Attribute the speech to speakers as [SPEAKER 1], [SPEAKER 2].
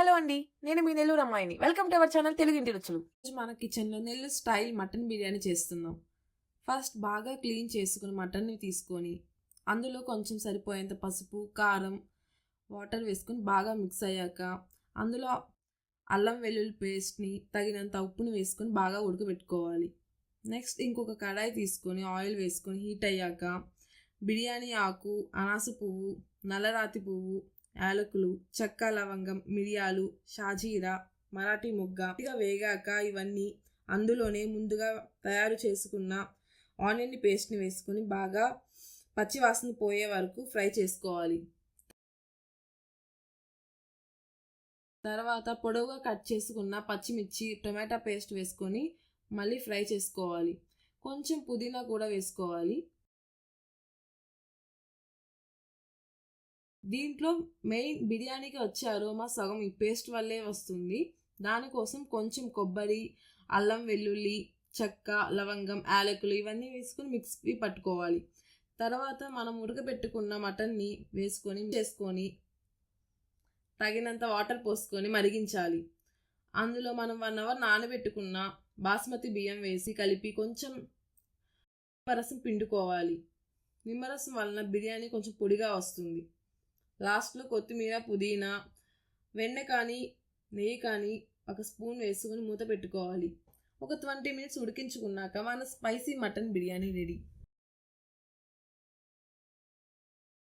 [SPEAKER 1] Hello అండి నేను మీ నెల్లూరు అమ్మాయిని. Welcome to our channel Telugu Inti Ruchulu.
[SPEAKER 2] ఈరోజు మన కిచెన్లో నెల్లూరు స్టైల్ మటన్ బిర్యానీ చేస్తున్నాం. ఫస్ట్ బాగా క్లీన్ చేసుకుని మటన్ని తీసుకొని అందులో కొంచెం సరిపోయేంత పసుపు కారం వాటర్ వేసుకొని బాగా మిక్స్ అయ్యాక అందులో అల్లం వెల్లుల్లి పేస్ట్ని తగినంత ఉప్పుని వేసుకొని బాగా ఉడకబెట్టుకోవాలి. నెక్స్ట్ ఇంకొక కడాయి తీసుకొని ఆయిల్ వేసుకొని హీట్ అయ్యాక బిర్యానీ ఆకు అనాస పువ్వు నల్లరాతి పువ్వు యాలకులు చెక్క లవంగం మిరియాలు షాజీరా మరాఠీ మొగ్గ ఇక వేగాక ఇవన్నీ అందులోనే ముందుగా తయారు చేసుకున్న ఆనియన్ పేస్ట్ని వేసుకొని బాగా పచ్చివాసన పోయే వరకు ఫ్రై చేసుకోవాలి. తర్వాత పొడవుగా కట్ చేసుకున్న పచ్చిమిర్చి టొమాటో పేస్ట్ వేసుకొని మళ్ళీ ఫ్రై చేసుకోవాలి. కొంచెం పుదీనా కూడా వేసుకోవాలి. దీంట్లో మెయిన్ బిర్యానీకి వచ్చే అరోమా సగం ఈ పేస్ట్ వల్లే వస్తుంది. దానికోసం కొంచెం కొబ్బరి అల్లం వెల్లుల్లి చెక్క లవంగం యాలకులు ఇవన్నీ వేసుకొని మిక్సీ పట్టుకోవాలి. తర్వాత మనం ఉడకబెట్టుకున్న మటన్ని వేసుకొని చేసుకొని తగినంత వాటర్ పోసుకొని మరిగించాలి. అందులో మనం వన్ అవర్ నానబెట్టుకున్న బాస్మతి బియ్యం వేసి కలిపి కొంచెం నిమ్మరసం పిండుకోవాలి. నిమ్మరసం వలన బిర్యానీ కొంచెం పొడిగా వస్తుంది. లాస్ట్లో కొత్తిమీర పుదీనా వెన్న కానీ నెయ్యి కానీ ఒక స్పూన్ వేసుకొని మూత పెట్టుకోవాలి. ఒక ట్వంటీ మినిట్స్ ఉడికించుకున్నాక మన స్పైసీ మటన్ బిర్యానీ రెడీ.